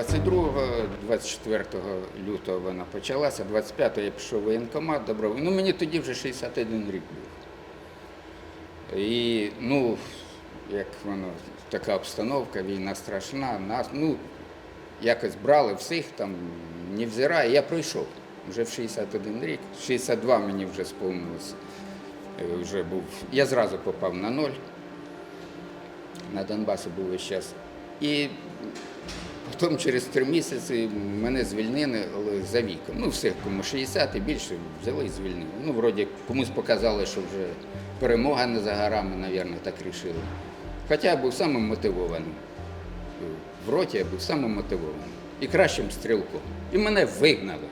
22-24 лютого вона почалася, 25-го я пішов в воєнкомат, добровольно. Ну мені тоді вже 61 рік був. І ну, як воно, така обстановка, війна страшна, нас, ну, якось брали всіх там, невзирає, я пройшов. Вже в 61 рік, 62 мені вже сповнилось. Е, Вже був, я зразу попав на ноль. На Донбасі був весь час. І потім через три місяці мене звільнили за віком. Ну, всіх, кому 60 і більше, взяли і звільнили. Ну, вроді комусь показали, що вже перемога не за горами, мабуть, так рішили. Хоча я був самим мотивованим. В роті я був самим мотивованим. І кращим стрілком. І мене вигнали.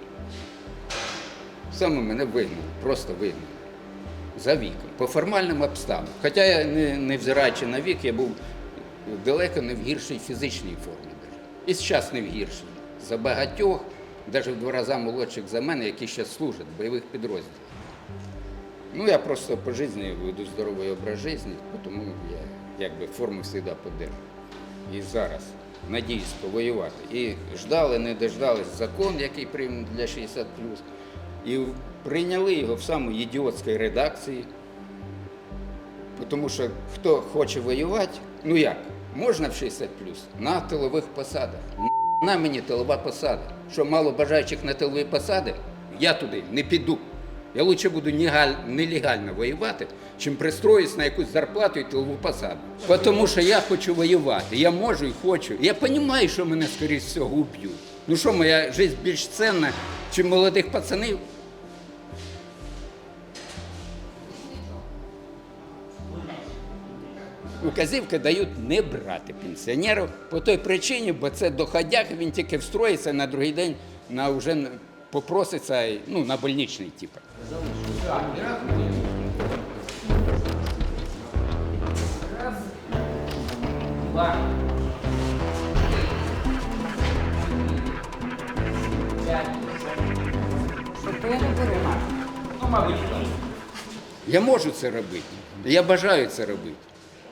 Саме мене вигнали, просто вигнали. За віком, по формальним обставинам. Хоча я, не, не взираючи на вік, я був далеко не в гіршій фізичній формі. І зараз не в гіршій. За багатьох, навіть в два рази молодших за мене, які ще служать в бойових підрозділах. Ну, я просто по житті веду здоровий образ життя, тому я якби форму завжди подержу. І зараз надіюсь повоювати. І ждали, не дождались закон, який прийняли для 60 і прийняли його в самій ідіотській редакції. Тому що хто хоче воювати, ну як, можна в 60 плюс на тилових посадах. На мені тилова посада. Що мало бажаючих на тилові посади, я туди не піду. Я лучше буду нелегально воювати, чим пристроюсь на якусь зарплату і тилову посаду. Тому що я хочу воювати. Я можу і хочу. Я розумію, що мене, скоріш всього, уб'ють. Ну що, моя життя більш цінна, ніж молодих пацанів? Указівки дають не брати пенсіонерів по той причині, бо це доходяг, він тільки встроїться на другий день, на вже попроситься ну, на больничний типу. Я можу це робити. Я бажаю це робити.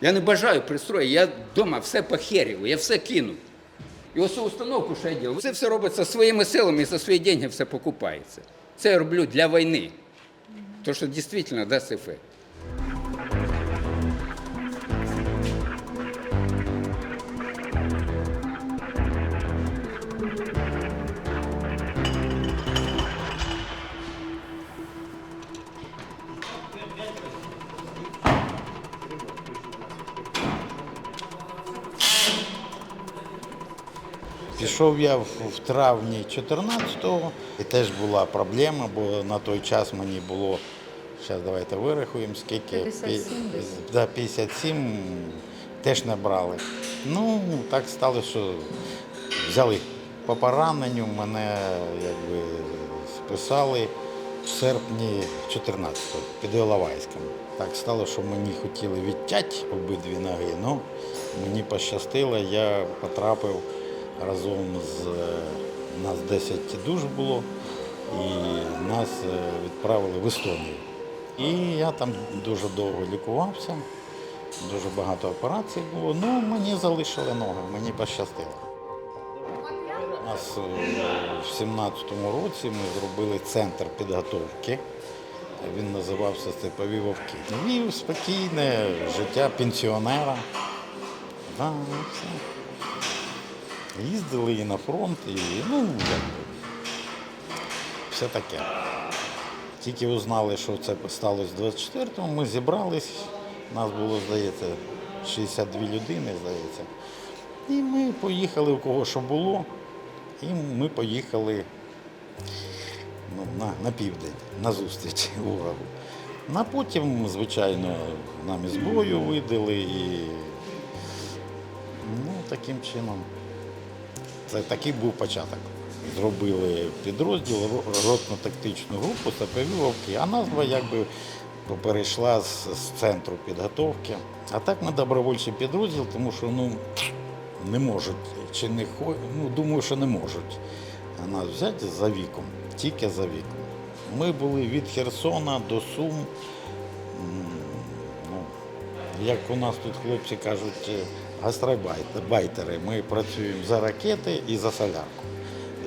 Я не бажаю пристрою, я вдома все похерю, я все кину. І ось установку, ще я ділю, це все робиться своїми силами і за свої деньги все покупається. Це я роблю для війни. То, що дійсно дасть ефект. Пішов я в, травні 14-го, і теж була проблема, бо на той час мені було, зараз давайте вирахуємо, скільки 57 Пі- да, 57 теж не брали. Ну, так стало, що взяли по пораненню, мене якби списали в серпні 14-го під Іловайськом. Так стало, що мені хотіли відтяти обидві ноги, але мені пощастило, я потрапив разом з е, нас 10 душ було, і нас е, відправили в Естонію. І я там дуже довго лікувався, дуже багато операцій було. Ну, мені залишили ноги, мені пощастило. У нас е, в 17-му році ми зробили центр підготовки. Він називався Степові вовки. Вів спокійне життя пенсіонера. Да, все. Їздили і на фронт, і ну, все таке. Тільки узнали, що це сталося 24-го, ми зібрались, нас було, здається, 62 людини, здається. І ми поїхали, у кого що було, і ми поїхали ну, на, на південь, на зустріч ворогу. На потім, звичайно, нам і зброю видали, і ну, таким чином. Це такий був початок. Зробили підрозділ, ро- ротно-тактичну групу «Сапові вовки, а назва якби перейшла з, з центру підготовки. А так ми добровольчий підрозділ, тому що ну, не можуть, чи не ну, думаю, що не можуть нас взяти за віком, тільки за віком. Ми були від Херсона до Сум. Ну, як у нас тут хлопці кажуть, гастробайтери. Ми працюємо за ракети і за солярку.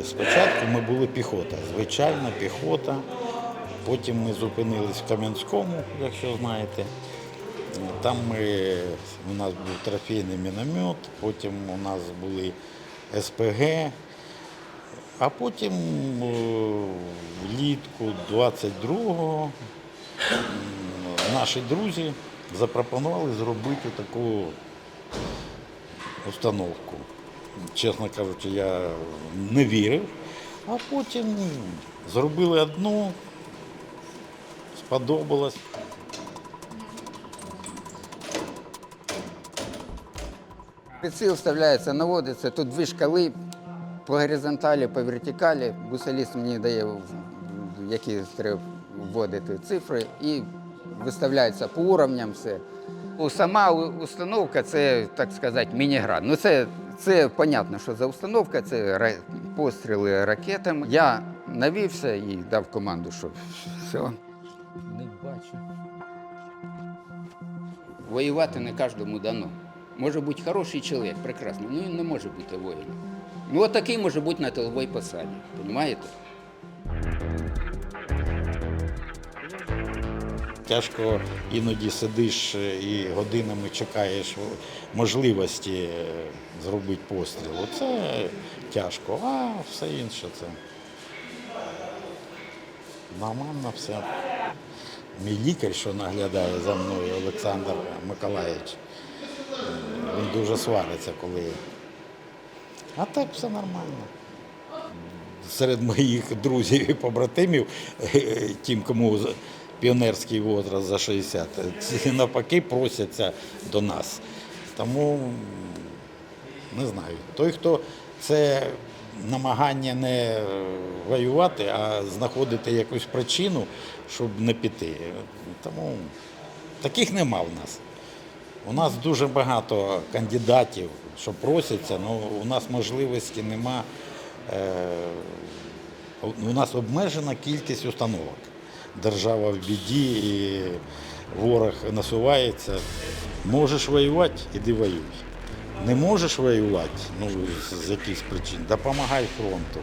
Спочатку ми були піхота, звичайна піхота. Потім ми зупинились в Кам'янському, якщо знаєте. Там ми, у нас був трофейний міномет, потім у нас були СПГ, а потім е, влітку 22-го наші друзі запропонували зробити таку установку. Чесно кажучи, я не вірив, а потім зробили одну, сподобалось. Приціл вставляється, наводиться, тут дві шкали по горизонталі, по вертикалі. Бусаліст мені дає, які треба вводити цифри і виставляється по уровням все. Сама установка це, так сказати, міні-град. Ну це, це понятно, що за установка, це постріли ракетами. Я навівся і дав команду, що все. Не бачу. Воювати не кожному дано. Може бути хороший чоловік, прекрасний, ну він не може бути воїном. Ну, от може бути на тиловій посаді, розумієте? Тяжко іноді сидиш і годинами чекаєш можливості зробити постріл. Оце тяжко, а все інше це нормально все. Мій лікар, що наглядає за мною, Олександр Миколаївич, він дуже свариться, коли. А так все нормально серед моїх друзів і побратимів, тим, кому піонерський возраст за 60, ці навпаки просяться до нас. Тому не знаю. Той, хто це намагання не воювати, а знаходити якусь причину, щоб не піти. Тому таких нема в нас. У нас дуже багато кандидатів, що просяться, але у нас можливості нема. Е, у нас обмежена кількість установок. Держава в біді і ворог насувається. Можеш воювати, іди воюй. Не можеш воювати, ну, з, якихось причин, допомагай фронту.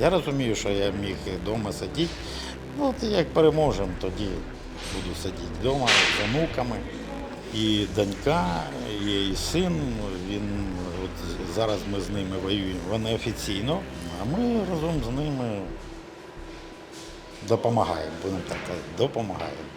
Я розумію, що я міг вдома сидіти. Ну, як переможемо, тоді буду сидіти вдома з онуками. І донька, і син, він от зараз ми з ними воюємо. Вони офіційно, а ми разом з ними допомагаємо, будемо так казати, допомагаємо.